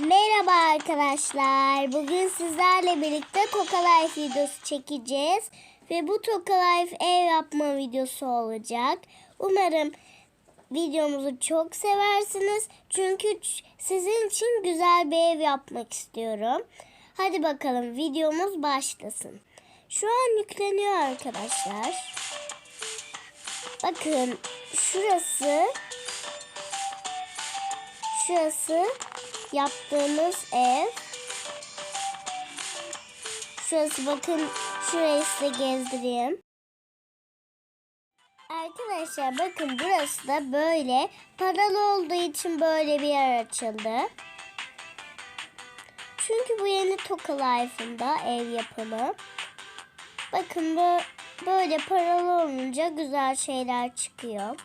Merhaba arkadaşlar. Bugün sizlerle birlikte Toka Life videosu çekeceğiz. Ve bu Toka Life ev yapma videosu olacak. Umarım videomuzu çok seversiniz. Çünkü sizin için güzel bir ev yapmak istiyorum. Hadi bakalım videomuz başlasın. Şu an yükleniyor arkadaşlar. Bakın şurası Şurası yaptığımız ev. Şurası bakın şurayı size gezdireyim. Arkadaşlar bakın burası da böyle paralı olduğu için böyle bir yer açıldı. Çünkü bu yeni Toka Life'ında ev yapımı. Bakın bu böyle paralı olunca güzel şeyler çıkıyor.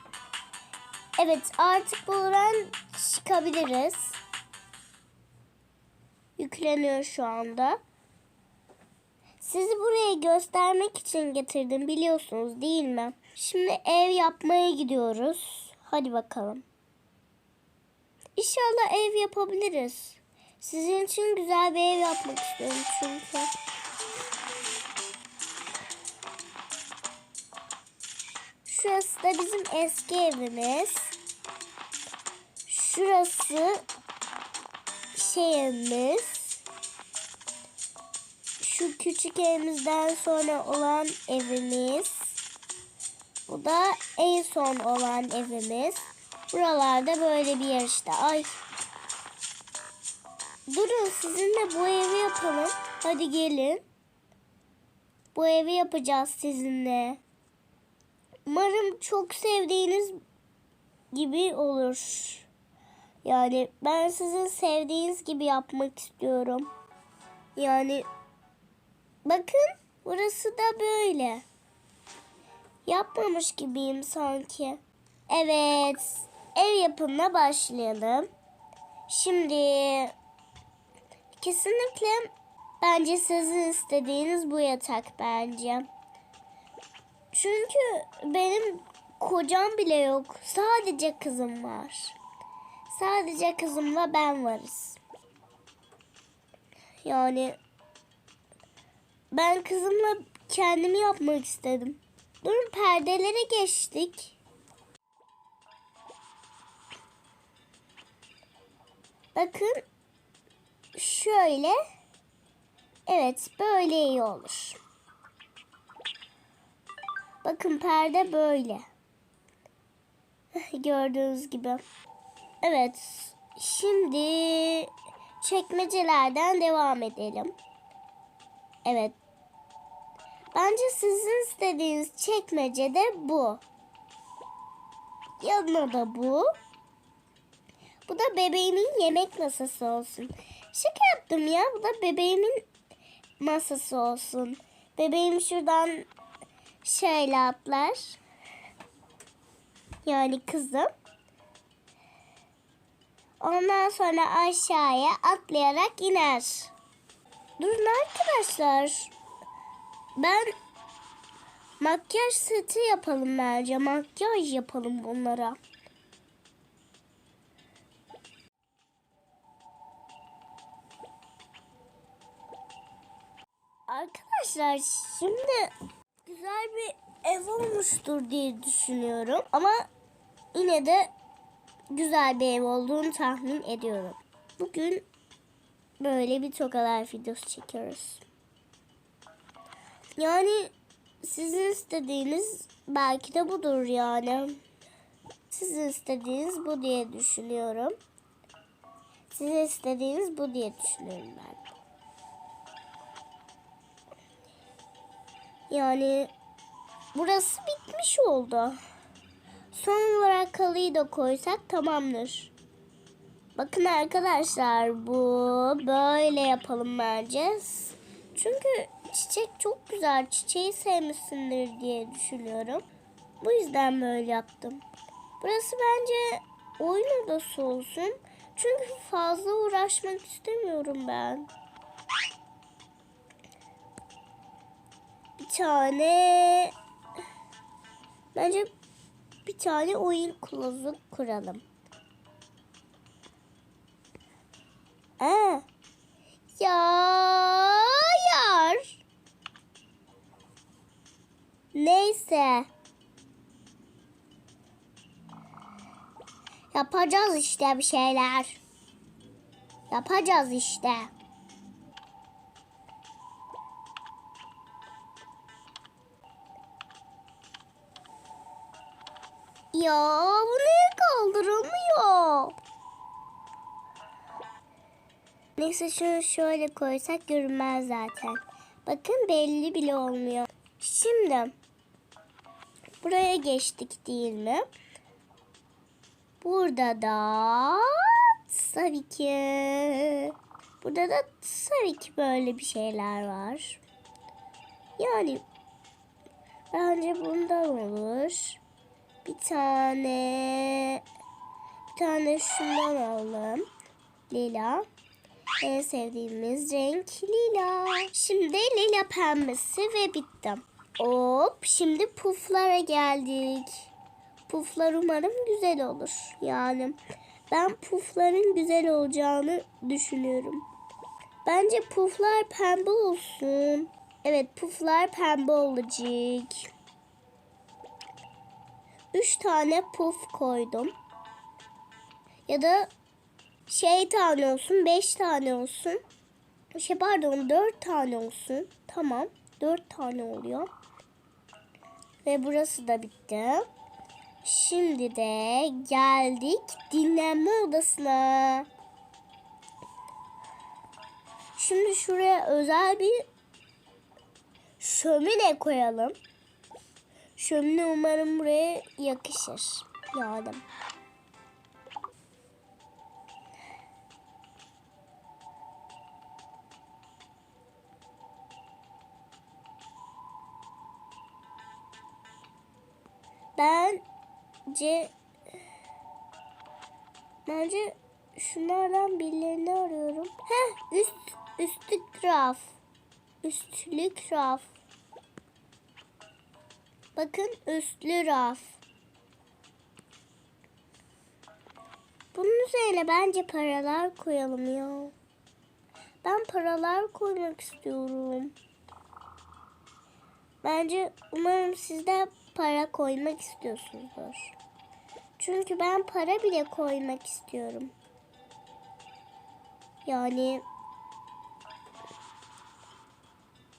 Evet artık buradan çıkabiliriz. Yükleniyor şu anda. Sizi buraya göstermek için getirdim biliyorsunuz değil mi? Şimdi ev yapmaya gidiyoruz. Hadi bakalım. İnşallah ev yapabiliriz. Sizin için güzel bir ev yapmak istiyorum çünkü. Şurası da bizim eski evimiz. Şurası şeyimiz. Şu küçük evimizden sonra olan evimiz. Bu da en son olan evimiz. Buralarda böyle bir yer işte. Ay. Durun sizinle bu evi yapalım. Hadi gelin. Bu evi yapacağız sizinle. Umarım çok sevdiğiniz gibi olur. Yani ben sizin sevdiğiniz gibi yapmak istiyorum. Yani bakın burası da böyle. Yapmamış gibiyim sanki. Evet, ev yapımına başlayalım. Şimdi kesinlikle bence sizin istediğiniz bu yatak bence. Çünkü benim kocam bile yok. Sadece kızım var. Sadece kızımla ben varız. Yani ben kızımla kendimi yapmak istedim. Durun perdelere geçtik. Bakın şöyle. Evet böyle iyi olur. Bakın perde böyle. Gördüğünüz gibi. Evet. Şimdi çekmecelerden devam edelim. Evet. Bence sizin istediğiniz çekmece de bu. Yanına da bu. Bu da bebeğimin yemek masası olsun. Şaka yaptım ya. Bu da bebeğimin masası olsun. Bebeğim şuradan şöyle atlar. Yani kızım. Ondan sonra aşağıya atlayarak iner. Durun arkadaşlar. Ben makyaj seti yapalım bence. Makyaj yapalım bunlara. Arkadaşlar şimdi güzel bir ev olmuştur diye düşünüyorum. Ama yine de güzel bir ev olduğunu tahmin ediyorum. Bugün böyle bir tokalar videosu çekiyoruz. Yani sizin istediğiniz belki de budur yani. Sizin istediğiniz bu diye düşünüyorum. Sizin istediğiniz bu diye düşünüyorum ben. Yani burası bitmiş oldu. Son olarak halıyı da koysak tamamdır. Bakın arkadaşlar bu böyle yapalım bence. Çünkü çiçek çok güzel. Çiçeği sevmişsindir diye düşünüyorum. Bu yüzden böyle yaptım. Burası bence oyun odası olsun. Çünkü fazla uğraşmak istemiyorum ben. Bir tane bence bir tane oyun kılavuzu kuralım. Aa. Ya Neyse. Yapacağız işte bir şeyler. Yapacağız işte. Ya bu niye kaldıramıyor? Neyse şunu şöyle koysak görünmez zaten. Bakın belli bile olmuyor. Şimdi buraya geçtik değil mi? Burada da tabii ki burada da tabii ki böyle bir şeyler var. Yani bence bundan olur. Bir tane bir tane şundan alalım. Lila. En sevdiğimiz renk lila. Şimdi lila pembesi ve bitti. Hop şimdi puflara geldik. Puflar umarım güzel olur. Yani ben pufların güzel olacağını düşünüyorum. Bence puflar pembe olsun. Evet puflar pembe olacak. Üç tane puf koydum. Ya da şey tane olsun, beş tane olsun. Şey pardon, dört tane olsun. Tamam, dört tane oluyor. Ve burası da bitti. Şimdi de geldik dinlenme odasına. Şimdi şuraya özel bir şömine koyalım. Şömine umarım buraya yakışır. Yani. Bence bence şunlardan birilerini arıyorum. Heh, üst üstlük raf. Üstlük raf. Bakın üstlü raf. Bunun üzerine bence paralar koyalım ya. Ben paralar koymak istiyorum. Bence umarım siz de para koymak istiyorsunuzdur. Çünkü ben para bile koymak istiyorum. Yani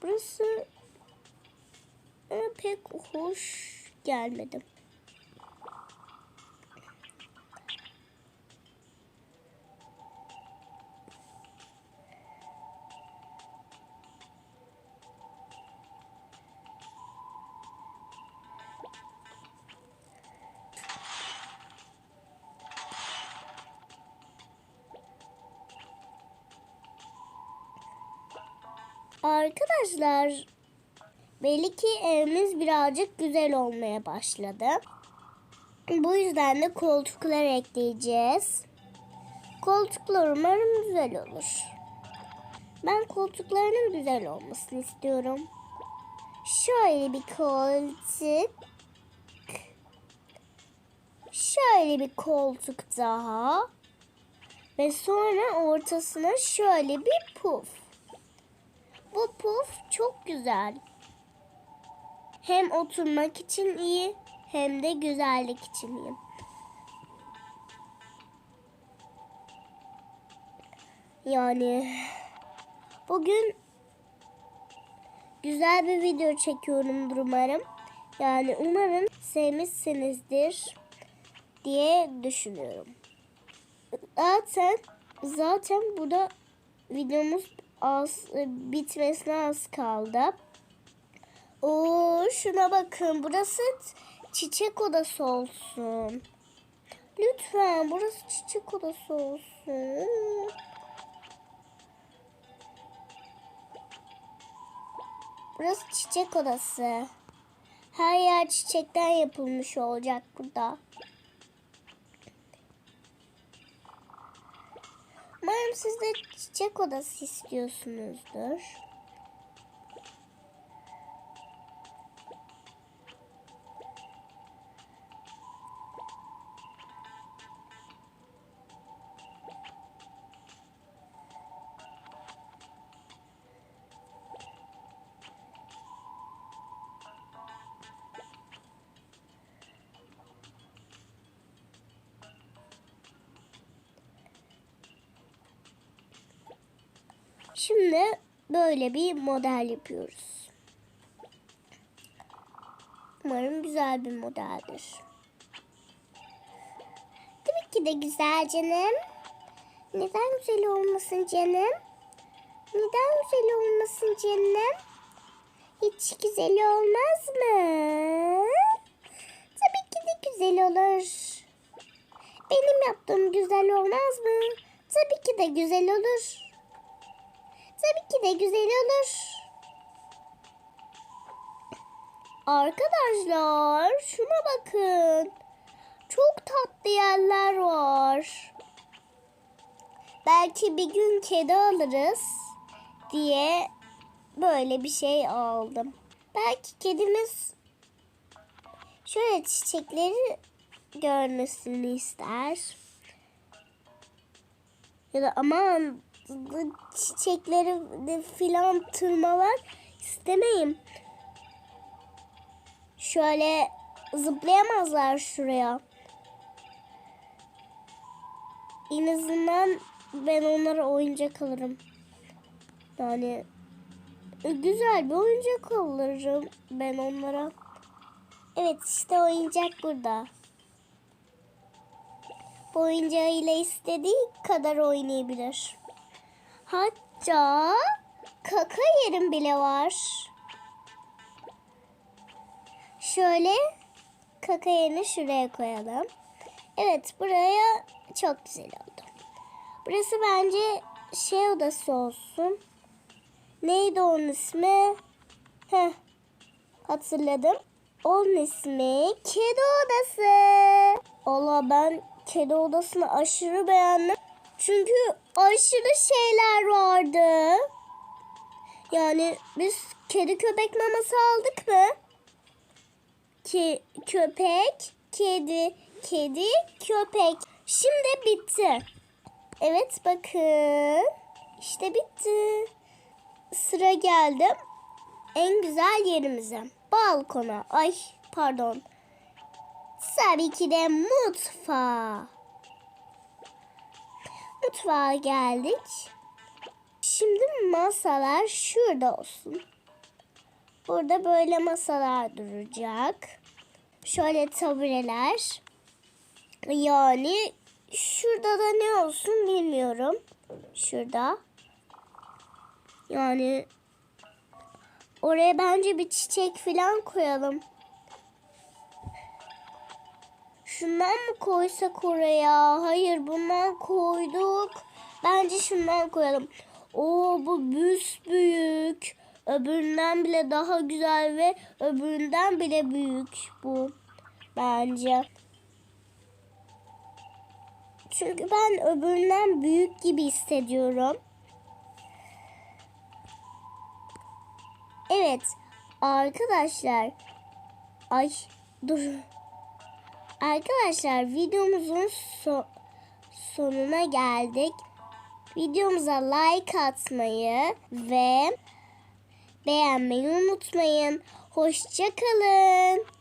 burası bana pek hoş gelmedi. Arkadaşlar belli ki evimiz birazcık güzel olmaya başladı. Bu yüzden de koltuklar ekleyeceğiz. Koltuklar umarım güzel olur. Ben koltuklarının güzel olmasını istiyorum. Şöyle bir koltuk. Şöyle bir koltuk daha. Ve sonra ortasına şöyle bir puf. Bu puf çok güzel. Hem oturmak için iyi hem de güzellik için iyi. Yani bugün güzel bir video çekiyorumdur umarım. Yani umarım sevmişsinizdir diye düşünüyorum. Zaten zaten burada videomuz az bitmesine az kaldı. Oo şuna bakın. Burası çiçek odası olsun. Lütfen burası çiçek odası olsun. Burası çiçek odası. Her yer çiçekten yapılmış olacak burada. Siz de çiçek odası istiyorsunuzdur. Şimdi böyle bir model yapıyoruz. Umarım güzel bir modeldir. Tabii ki de güzel canım. Neden güzel olmasın canım? Neden güzel olmasın canım? Hiç güzel olmaz mı? Tabii ki de güzel olur. Benim yaptığım güzel olmaz mı? Tabii ki de güzel olur. Tabii ki de güzel olur. Arkadaşlar şuna bakın. Çok tatlı yerler var. Belki bir gün kedi alırız diye böyle bir şey aldım. Belki kedimiz şöyle çiçekleri görmesini ister. Ya da aman çiçekleri filan tırmalar istemeyim. Şöyle zıplayamazlar şuraya. En azından ben onlara oyuncak alırım. Yani güzel bir oyuncak alırım ben onlara. Evet işte oyuncak burada. Bu oyuncağıyla istediği kadar oynayabilir. Hatta kaka yerim bile var. Şöyle kaka yerini şuraya koyalım. Evet buraya çok güzel oldu. Burası bence şey odası olsun. Neydi onun ismi? Heh, hatırladım. Onun ismi kedi odası. Allah ben kedi odasını aşırı beğendim. Çünkü aşırı şeyler vardı. Yani biz kedi köpek maması aldık mı? Ki köpek, kedi, kedi, köpek. Şimdi bitti. Evet bakın. İşte bitti. Sıra geldim. En güzel yerimize. Balkona. Ay pardon. Tabii ki de mutfağa. Mutfağa geldik. Şimdi masalar şurada olsun. Burada böyle masalar duracak. Şöyle tabureler. Yani şurada da ne olsun bilmiyorum. Şurada. Yani oraya bence bir çiçek falan koyalım. Şundan mı koysak oraya? Hayır bundan koyduk. Bence şundan koyalım. Oo bu büs büyük. Öbüründen bile daha güzel ve öbüründen bile büyük bu. Bence. Çünkü ben öbüründen büyük gibi hissediyorum. Evet arkadaşlar. Ay dur. Arkadaşlar videomuzun so- sonuna geldik. Videomuza like atmayı ve beğenmeyi unutmayın. Hoşçakalın.